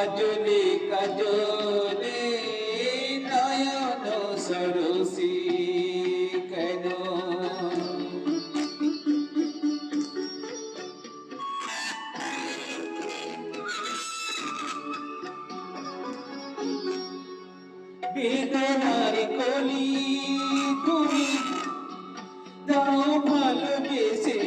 কাজলে কাজলে নয়ন সরসী কেন? বেদনার কলি তুমি দাও ভালোবেসে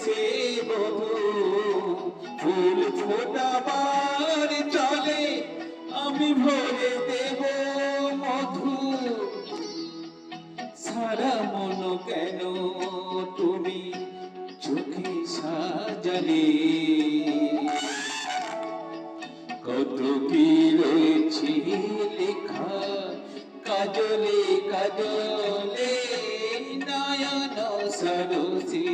ভালোবেসে বধু ফুল ফোটাবার চলে আমি ভরে দেব মধু। সারা মন কেন তুমি চোখে সাজালে? কত কি রয়েছে লেখা কাজলে কাজলে, নয়ন সরসী।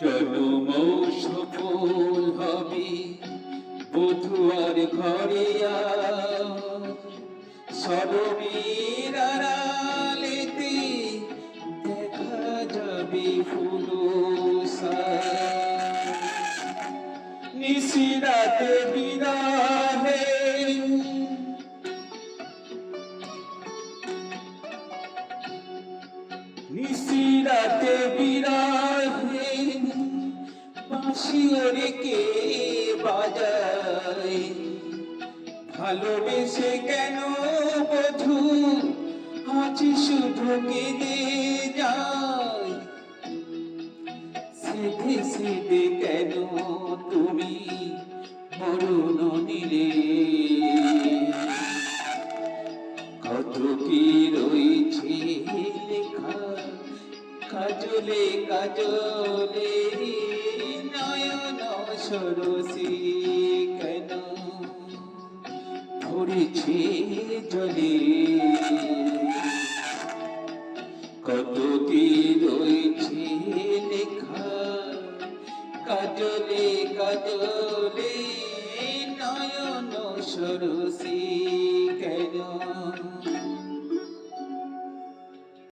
জনম সফল হবে বধুয়ার ঘরে সরবীর আড়ালেতে দেখা যাবে ফুলসা। নিশিরাতে বিরাহে নিশিরাতে বিরাহে বাঁশিওরে কে বাজায়। ভালোবেসে কেন বধু? আজ শুধু কেঁদে যায়। সেধে সেধে কেন তুমি মরণ নিলে? কত কি রয়েছে লেখা, কাজলে কাজলে। সরসী কেন ধরেছে জলে কত কি রয়েছে লেখা কাজলে কাজলে নয়ন সরসী